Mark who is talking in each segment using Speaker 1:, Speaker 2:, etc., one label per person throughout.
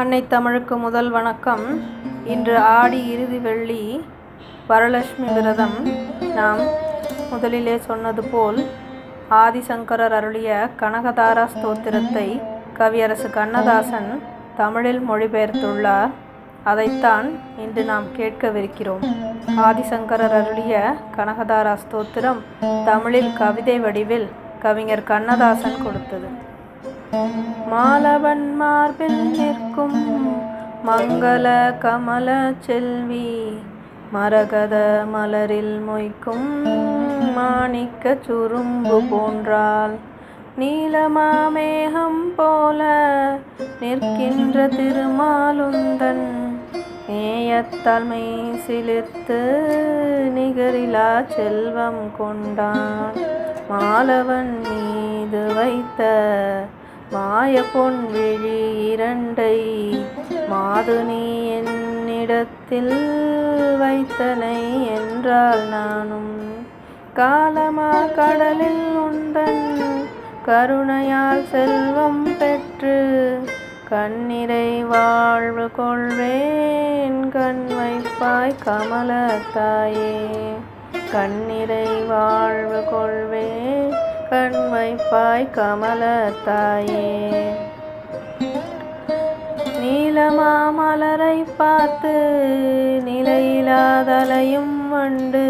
Speaker 1: அன்னை தமிழுக்கு முதல் வணக்கம். இன்று ஆடி இறுதி வெள்ளி வரலட்சுமி விரதம். நாம் முதலிலே சொன்னது போல் ஆதிசங்கரர் அருளிய கனகதாரா ஸ்தோத்திரத்தை கவியரசு கண்ணதாசன் தமிழில் மொழிபெயர்த்துள்ளார். அதைத்தான் இன்று நாம் கேட்கவிருக்கிறோம். ஆதிசங்கரர் அருளிய கனகதாரா ஸ்தோத்திரம் தமிழில் கவிதை வடிவில் கவிஞர் கண்ணதாசன் கொடுத்தது. மாலவன் மார்பில் நிற்கும் மங்கள கமல செல்வி மரகத மலரில் மொய்க்கும் மாணிக்க சுரும்பு போன்றால் நீலமாமேகம் போல நிற்கின்ற திருமாலுந்தன் நேயத்தல்மை சிலிர்த்து நிகரிலா செல்வம் கொண்டான். மாலவன் மீது வைத்த மாய பொன் விழி இரண்டை மாதுனி என்னிடத்தில் வைத்தனை என்றால் நானும் காலமா கடலில் உந்தன் கருணையால் செல்வம் பெற்று கண்ணிறை வாழ்வு கொள்வேன். கண் வைப்பாய் கமல தாயே கண்ணிறை வாழ்வு கொள்வேன். கண் வைப்பாய் கமல தாயே நீலமா மலரை பார்த்து நிலையிலாதலையும் வண்டு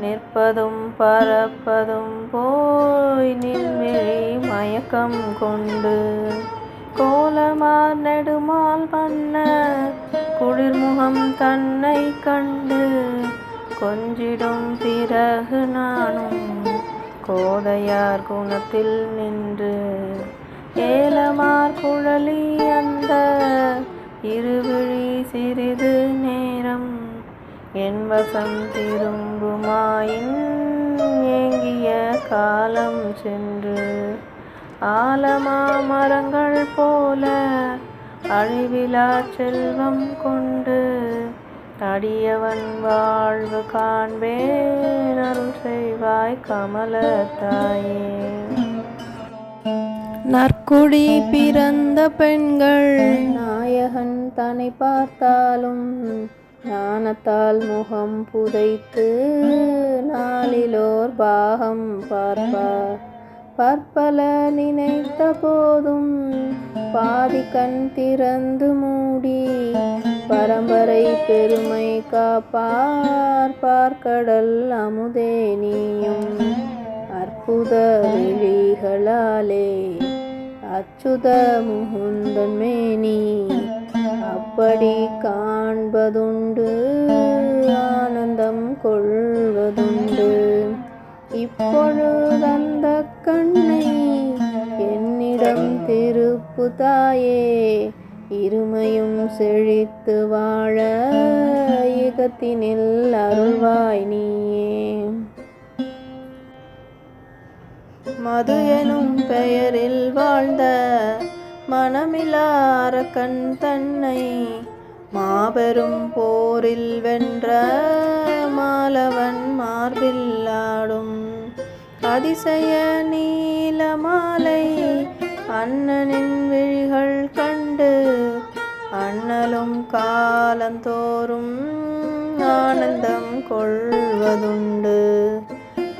Speaker 1: நிற்பதும் பறப்பதும் போய் நின்விழி மயக்கம் கொண்டு. கோலமார் நெடுமால் பண்ண குளிர்முகம் தன்னை கண்டு கொஞ்சிடும் பிறகு நானும் கோதையார் குணத்தில் நின்று ஏலமார் குழலி அந்த இருவிழி சிறிது நேரம் என் வசம் திரும்புமாயின் ஏங்கிய காலம் சென்று ஆலமா மரங்கள் போல அழிவிலா செல்வம் கொண்டு அடியவன் வாழ்வு காண்பேன் அருள் செய்வாய் கமல தாயே நற்குடி பிறந்த பெண்கள். நாயகன் தன்னை பார்த்தாலும் ஞானத்தால் முகம் புதைத்து நாளிலோர் பாகம் பார்ப்பார். பற்பல நினைத்த போதும் பாதி கண் திறந்து மூடி பரம்பரை பெருமை காப்பார் பார்க்கடல் அமுதே நீயும். அற்புத விழிகளாலே அச்சுத முகுந்தன் மேனி. அப்படி காண்பதுண்டு ஆனந்தம் கொள்வதுண்டு. இப்பொழுதந்த கண்ணை என்னிடம் திருப்பு தாயே. இருமையும் செழித்து வாழ யுகத்தினில் அருள்வாய் நீயே. மது எனும் பெயரில் வாழ்ந்த மனமிலார கண் தன்னை மாபெரும் போரில் வென்ற மாலவன் மார்பில்லாடும் அதிசய நீல மாலை அண்ணனின் விழிகள் கண்டு அண்ணலும் காலந்தோறும் ஆனந்தம் கொள்வதுண்டு.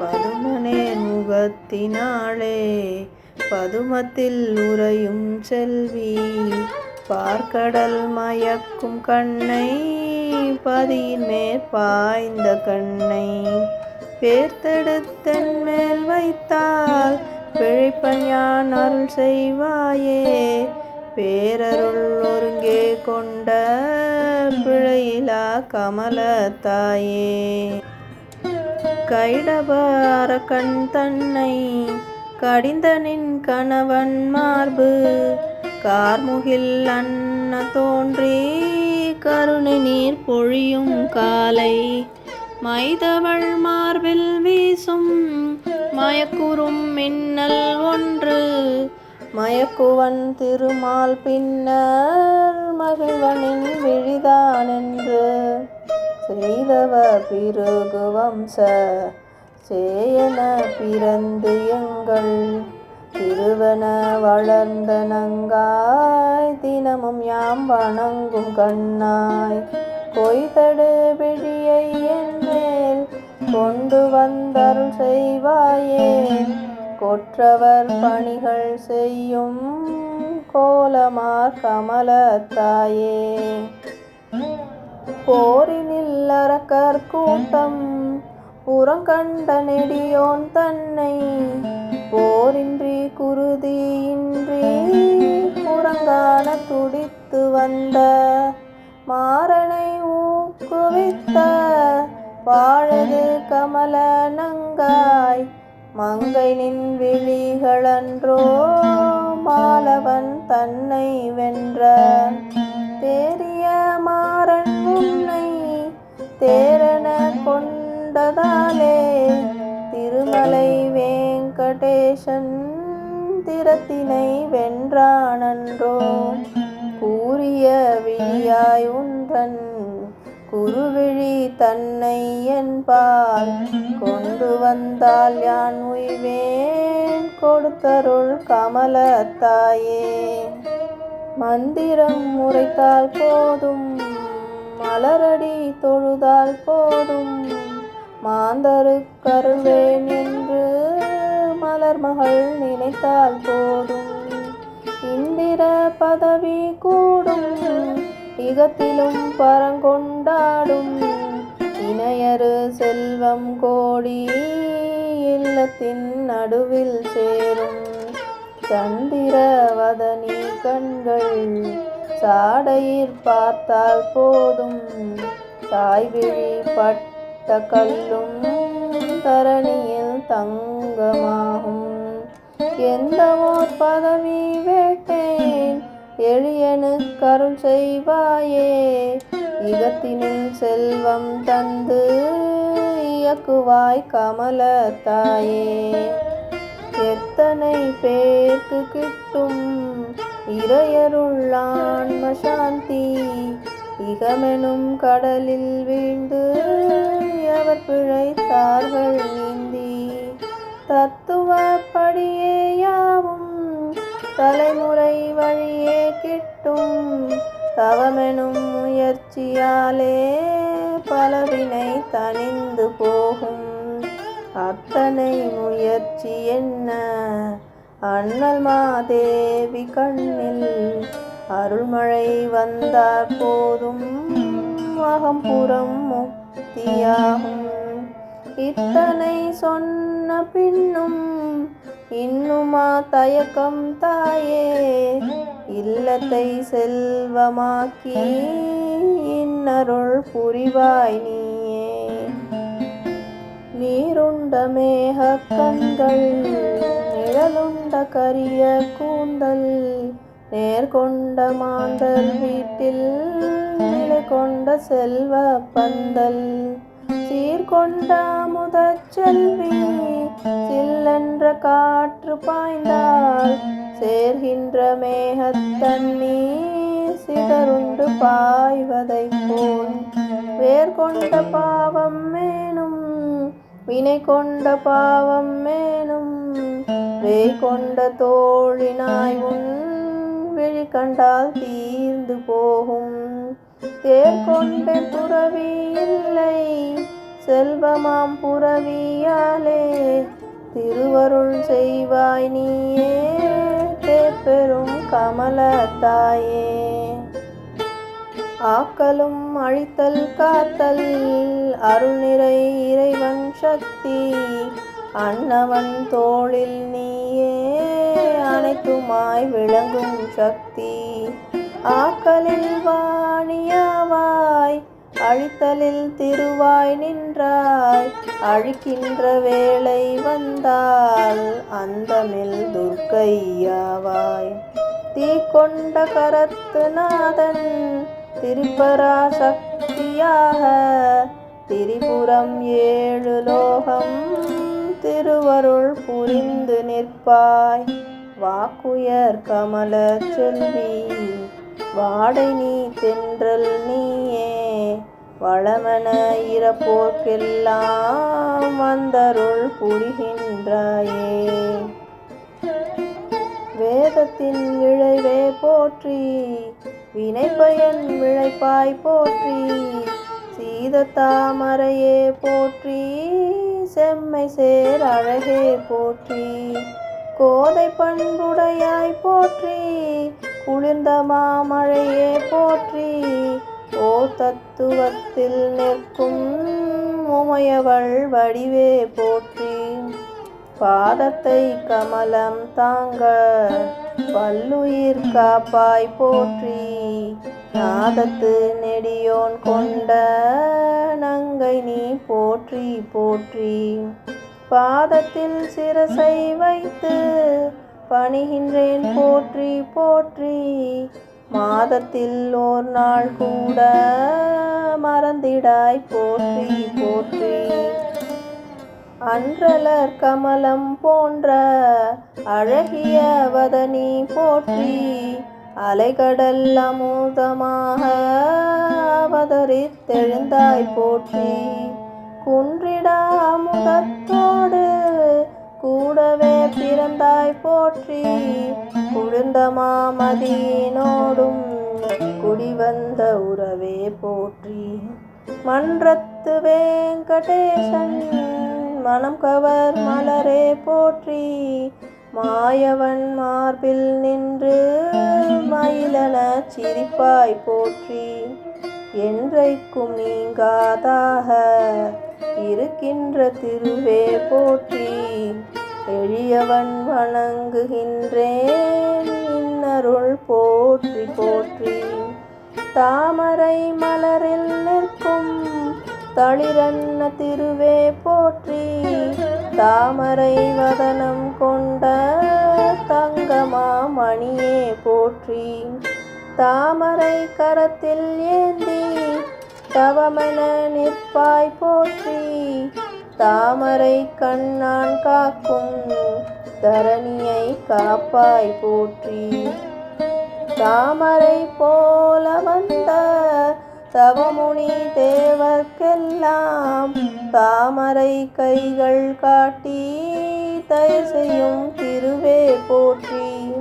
Speaker 1: பதுமனே முகத்தினாளே பதுமத்தில் உறையும் செல்வி பார்க்கடல் மயக்கும் கண்ணை பதியின் மேற் பாய்ந்த கண்ணை. பேர்த்தெடுத்தன் மேல் வைத்தால் பிழைப்பஞான் அருள் செய்வாயே பேரருள் ஒருங்கே கொண்ட பிழையிலா கமல தாயே கைடபார கண் தன்னை கடிந்தனின் கணவன் மார்பு கார்முகில் அன்ன தோன்றி கருணை நீர் பொழியும் காலை. மைதவள் மார்பில் வீசும் மயக்குறும் மின்னல் ஒன்று மயக்குவன் திருமால் பின்னர் மகிழ்வனின் விழிதானென்று செய்தவ பிறகு வம்ச சேயன பிறந்து எங்கள் திருவன வளர்ந்த நங்காய் தினமும் யாம் வணங்கும் கண்ணாய் கொய்தடு விழியை என் மேல் கொண்டு வந்தருள் செய்வாயே கொற்றவர் பணிகள் செய்யும் கோலமார் கமலத்தாயே. போரினில் அரக்கர் கூட்டம் புறங்கண்ட நெடியோன் தன்னை. போரின்றி குருதியின்றி புறங்கான துடித்து வந்த மாறனை ஊக்குவித்த வாழது கமல நங்காய். மங்கை நின் விழிகளன்றோ மாலவன் தன்னை வென்ற தேறிய மாறன் உன்னை தேரன கொண்டதாலே திருமலை வேங்கடேசன் திறத்தினை வென்றானன்றோ. கூறிய விழியாயும் குருவிழி தன்னை என்பால் கொண்டு வந்தால் யான் உய்வேன்? கொடுத்தருள் கமலத்தாயே. மந்திரம் முறைத்தால் போதும் மலரடி தொழுதால் போதும். மாந்தரு கருவேன் என்று மலர்மகள் நினைத்தால் போதும். இந்திர பதவி இகத்திலும் பரங்கொண்டாடும் இணையரு செல்வம் கோடி இல்லத்தின் நடுவில் சேரும் சந்திரவதனி கண்கள் சாடையிற் பார்த்தால் போதும். தாய்விழி பட்ட கல்லும் தரணியில் தங்கமாகும். எந்த ஓர் பதவி வேட்டேன் எளியனு கருள் செய்வாயே. இகத்தினில் செல்வம் தந்து இயக்குவாய் கமல தாயே எத்தனை பேர்க்கு கிட்டும் இறையருள்ளான்ம சாந்தி இகமெனும் கடலில் வீழ்ந்து அவர் பிழைத்தார்கள் நீந்தி. தத்துவப்படியே யாவும் தலைமுறை வழியே கிட்டும் தவமெனும் முயற்சியாலே பலவினை தணிந்து போகும். அத்தனை முயற்சி என்ன? அண்ணல் மாதேவி கண்ணில் அருள்மழை வந்தார் போதும் அகம்புறம் முக்தியாகும். இத்தனை சொன்ன பின்னும் இன்னுமா தயக்கம் தாயே? இல்லத்தை செல்வமாக்கி இன்னருள் புரிவாய் நீயே. நீருண்ட மேக கண்கள் நிழலுண்ட கரிய கூந்தல் நேர்கொண்ட மாந்தல் வீட்டில் நிலை கொண்ட செல்வ பந்தல். சீர்கொண்ட முதற் செல்வி சில்லென்ற காற்று பாய்ந்தால் சேர்கின்ற மேகத்தண்ணீர் சிதறுண்டு பாய்வதை போல். வேர் கொண்ட பாவம் மேனும் வினை கொண்ட பாவம் மேனும் வே கொண்ட தோழினாய் உன் விழி கண்டால் தீர்ந்து போகும். தேர் கொண்ட புறவி இல்லை செல்வமாம் புறவியாலே திருவருள் செய்வாய் நீயே தேப்பெரும் தாயே ஆக்கலும் அழித்தல் காத்தல் அருள்நிறை இறைவன் சக்தி அன்னவன் தோளில் நீயே அனைத்துமாய் விளங்கும் சக்தி. ஆக்கலில் வாணியாவாய் அழித்தலில் திருவாய் நின்றாய். அழிக்கின்ற வேளை வந்தால் அந்தமில் துர்க்கையாவாய். தீ கொண்ட கரத்து நாதன் திரிபராசக்தியாக திரிபுரம் ஏழு லோகம் திருவருள் புரிந்து நிற்பாய். வாக்குயர் கமல செல்வி வாடை நீ தென்றல் நீயே வளமன இறப்போர்க்கெல்லாம் வந்தருள் புரிகின்றாயே. வேதத்தின் விளைவே போற்றி வினைப்பயன் விளைப்பாய் போற்றி சீத தாமரையே போற்றி செம்மை சேர் அழகே போற்றி கோதை பண்புடையாய் போற்றி குளிர்ந்த மாமழையே போற்றி ஓ தத்துவத்தில் நிற்கும் உமையவள் வடிவே போற்றி. பாதத்தை கமலம் தாங்க பல்லுயிர் காப்பாய் போற்றி. நாதத்து நெடியோன் கொண்ட நங்கை நீ போற்றி போற்றி. பாதத்தில் சிரசை வைத்து பணிகின்றேன். போற்றி போற்றி. மாதத்தில் ஓர் நாள் கூட மறந்திடாய். போற்றி போற்றி. அன்றலர் கமலம் போன்ற அழகிய வதனி போற்றி. அலைகடல் அமுதமாக அவதரித்தெழுந்தாய். போற்றி. குன்றிடா அமுதத்தோடு கூடவே பிறந்தாய் போற்றி. குளிர்ந்த மாமதியினோடும் குடிவந்த உறவே போற்றி. மன்றத்து வேங்கடேசன் மனம் கவர் மலரே போற்றி. மாயவன் மார்பில் நின்று மயிலன சிரிப்பாய் போற்றி. என்றைக்கும் நீங்காதாக இருக்கின்ற திருவே போற்றி எளியவன் வணங்குகின்றேன். இன்னருள் போற்றி போற்றி. தாமரை மலரில் நிற்கும் தளிரன்ன திருவே போற்றி. தாமரை வதனம் கொண்ட தங்கமாமணியே போற்றி. தாமரை கரத்தில் ஏந்தி தவமென நிற்பாய் போற்றி. தாமரை கண்ணான் காக்கும் தரணியை காப்பாய் போற்றி. தாமரை போல வந்த தவமுனி தேவர்க்கெல்லாம் தாமரை கைகள் காட்டி தயவு செய்யும் திருவே போற்றி.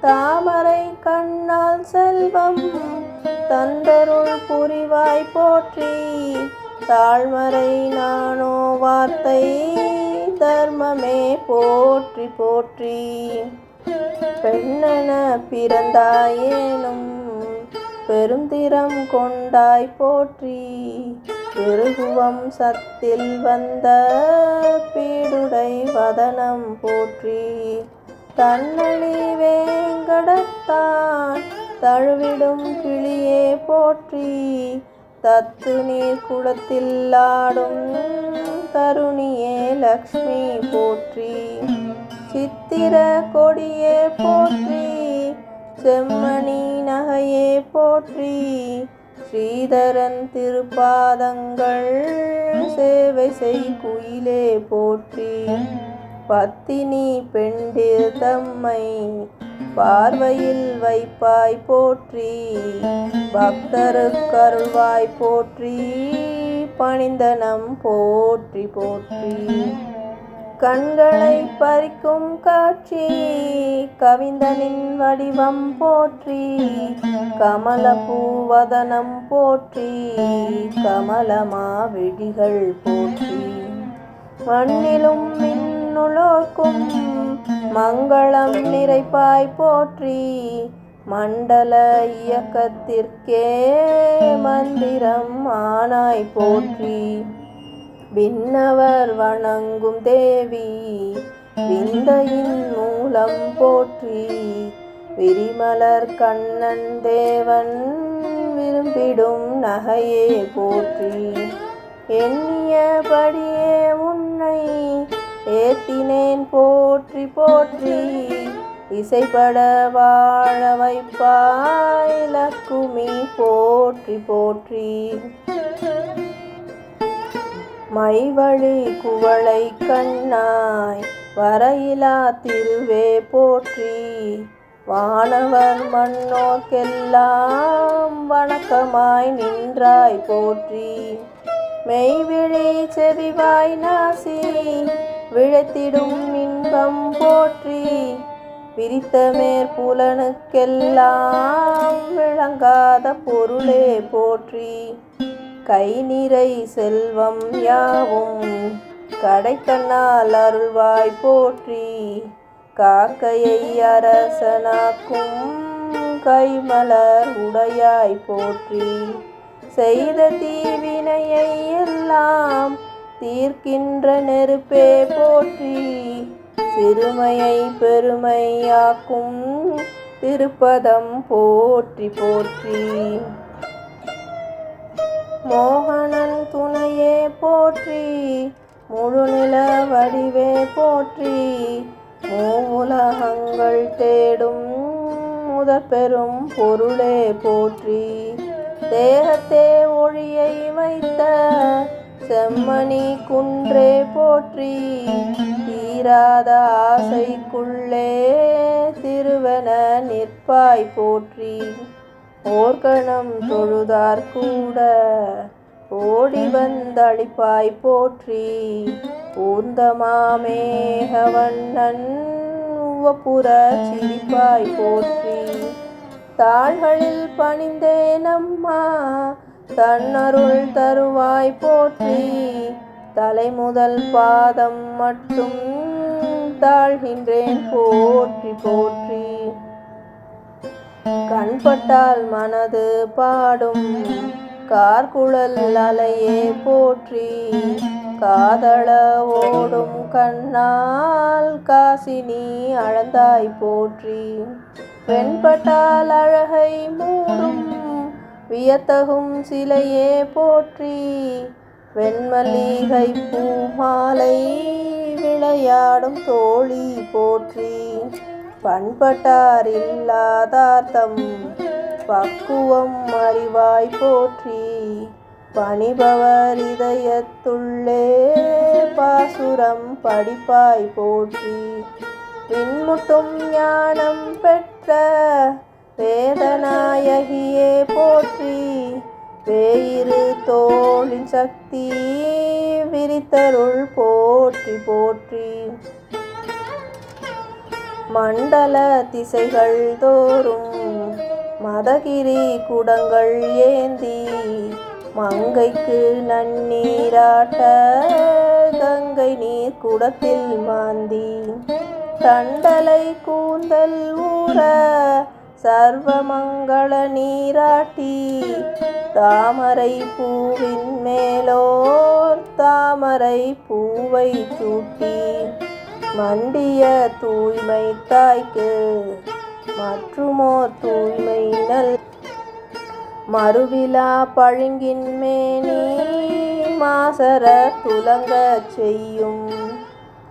Speaker 1: தாமரை கண்ணால் செல்வம் தந்தருள் புரிவாய் போற்றி. தாழ்மறை நானோ வார்த்தை தர்மமே போற்றி போற்றி. பெண்ணென பிறந்தாயேனும் பெருந்திறம் கொண்டாய் போற்றி. பெருகுவம் சத்தில் வந்த பீடுடை வதனம் போற்றி. தன்னழி வேங்கடத்தான் தழுவிடும் கிளியே போற்றி. தத்து நீர் குளத்தில் ஆடும் தருணியே லக்ஷ்மி போற்றி. சித்திர கொடியே போற்றி செம்மணி நகையே போற்றி. ஸ்ரீதரன் திருப்பாதங்கள் சேவை செய் குயிலே போற்றி. பத்தினி பெண்டிர் தம்மை பார்வையில் வைப்பாய் போற்றி பக்தருக்கருள்வாய் போற்றி பணிந்தனம் போற்றி போற்றி. கண்களை பறிக்கும் காட்சி கவிந்தனின் வடிவம் போற்றி கமல பூவதனம் போற்றி கமலமா விழிகள் போற்றி. மண்ணிலும் மின்னுலோக்கும் மங்களம் நிறைப்பாய் போற்றி மண்டல இயக்கத்திற்கே மந்திரம் ஆனாய் போற்றி. விண்ணவர் வணங்கும் தேவி விந்தையின் மூலம் போற்றி. விரிமலர் கண்ணன் தேவன் விரும்பிடும் நகையே போற்றி. எண்ணியபடியே உன்னை ஏத்தினேன் போற்றி போற்றி. இசைப்பட வாழ வைப்பாய் லக்குமி. போற்றி போற்றி. மைவழி குவளை கண்ணாய் வரையிலா திருவே போற்றி. வானவர் மண்ணோக்கெல்லாம் வணக்கமாய் நின்றாய் போற்றி. மெய்விழி செவிவாய் நாசி விழைத்திடும் இன்பம் போற்றி விரித்த மேற்புலனுக்கெல்லாம் விளங்காத பொருளே போற்றி. கை நிறை செல்வம் யாவும் கடைக்கண்ணால் அருள்வாய் போற்றி. காக்கையை அரசனாக்கும் கைமலர் உடையாய் போற்றி. செய்த தீவினையை எல்லாம் தீர்க்கின்ற நெருப்பே போற்றி சிறுமையை பெருமையாக்கும் திருப்பதம் போற்றி போற்றி. மோகனன் துணையே போற்றி முழுநில வடிவே போற்றி. மூவுலகங்கள் தேடும் முதற் பெரும் பொருளே போற்றி. தேகத்தே ஒளியை வைத்த செம்மணி குன்றே போற்றி தீராத ஆசைக்குள்ளே திருவன நிற்பாய் போற்றி. ஓர்கணம் தொழுதார் கூட ஓடி வந்தளிப்பாய் போற்றி. ஊர்ந்தமாமேகவண்ணன் உவப்புற சிரிப்பாய் போற்றி. தாள்களில் பணிந்தேனம்மா தன்னருள் தருவாய் போற்றி. தலைமுதல் பாதம் மட்டும் தாழ்கின்றேன் போற்றி போற்றி. கண்பட்டால் மனது பாடும் கார்குழல் அலையே போற்றி. காதள ஓடும் கண்ணால் காசினி அழந்தாய் போற்றி. வெண்பட்டால் அழகை மூடும் வியத்தகும் சிலையே போற்றி வெண்மல்லிகை பூமாலை விளையாடும் தோழி போற்றி. பண்பட்டார் இல்லாதார்த்தம் பக்குவம் அறிவாய் போற்றி. பணிபவர் இதயத்துள்ளே பாசுரம் படிப்பாய் போற்றி. பின்முட்டும் ஞானம் பெற்ற வேதநாயகியே போற்றி வேயிரு தோளின் சக்தி விரித்தருள் போற்றி போற்றி. மண்டல திசைகள் தோறும் மதகிரி குடங்கள் ஏந்தி மங்கைக்கு நன்னீராட்ட கங்கை நீர் குடத்தில் மாந்தி. தண்டலை கூந்தல் ஊற சர்வமங்கள நீராட்டி தாமரை பூவின் மேலோர் தாமரை பூவை சூட்டி மண்டிய தூய்மை தாய்க்கு மற்றுமோ தூய்மை நல். மறுவிழா பழுங்கின் மேனி மாசர துலங்க செய்யும்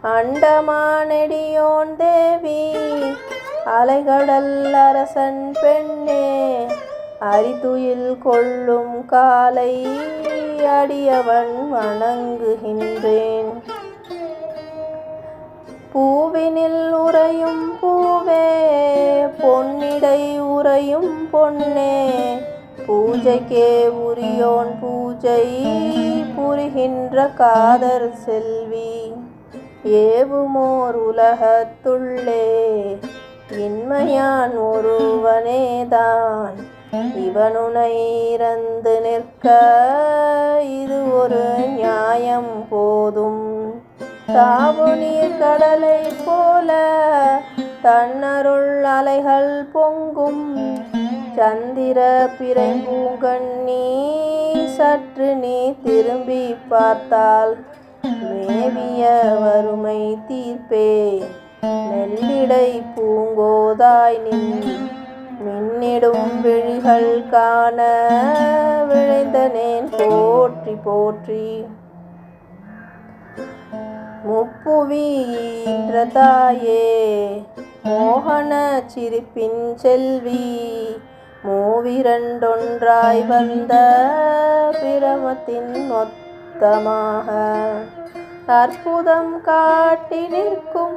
Speaker 1: அண்டமானடியோன் தேவி அலைகடல் அரசன் பெண்ணே அரிதுயில் கொள்ளும் காலை அடியவன் வணங்குகின்றேன். பூவினில் உறையும் பூவே பொன்னிடை உறையும் பொன்னே பூஜைக்கே உரியோன் பூஜை புரிகின்ற காதர் செல்வி ஏவுமோர் உலகத்துள்ளே இன்மையான் ஒருவனேதான். இவனுனை இறந்து நிற்க இது ஒரு நியாயம் போதும். தாவுநீர் கடலை போல தன்னருள் அலைகள் பொங்கும். சந்திர பிறை பூங்கண்ணி சற்று நீ திரும்பி பார்த்தால் மேவிய வறுமை தீர்ப்பே. நெல்லிடை பூங்கோதாய் நின் மின்னிடும் விழிகள் காண விழைந்தனேன் போற்றி போற்றி. முப்புவீன்ற தாயே மோகன சிரிப்பின் செல்வி மூவிரண்டொன்றாய் வந்த பிரமத்தின் மொத்தமாக அற்புதம் காட்டி நிற்கும்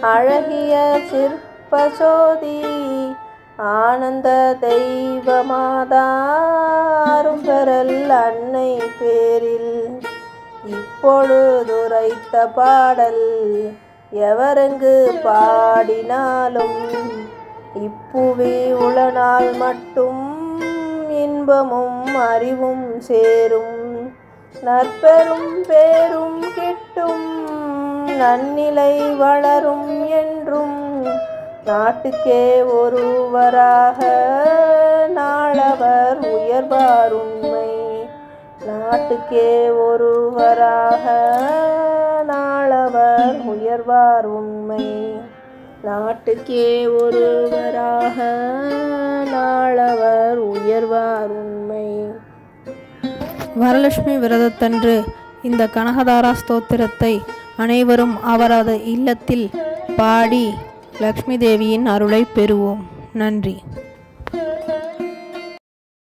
Speaker 1: அழகிய சிற்பசோதி ஆனந்த தெய்வமாதாரும் பெறல் அன்னை பேரில். இப்பொழுதுரைத்த பாடல் எவரெங்கு பாடினாலும் இப்புவி உளநாள் மட்டும் இன்பமும் அறிவும் சேரும். நற்பெரும் பேரும் கிட்டும் நன்னிலை வளரும் என்றும் நாட்டுக்கே ஒருவராக நாளவர் உயர்வார் உண்மை. நாட்டுக்கே ஒருவராக நாளவர் உயர்வார் உண்மை. நாட்டுக்கே ஒருவராக நாளவர் உயர்வார் உண்மை.
Speaker 2: வரலட்சுமி விரதத்தன்று இந்த கனகதாரா ஸ்தோத்திரத்தை அனைவரும் அவரது இல்லத்தில் பாடி லக்ஷ்மி தேவியின் அருளை பெறுவோம். நன்றி.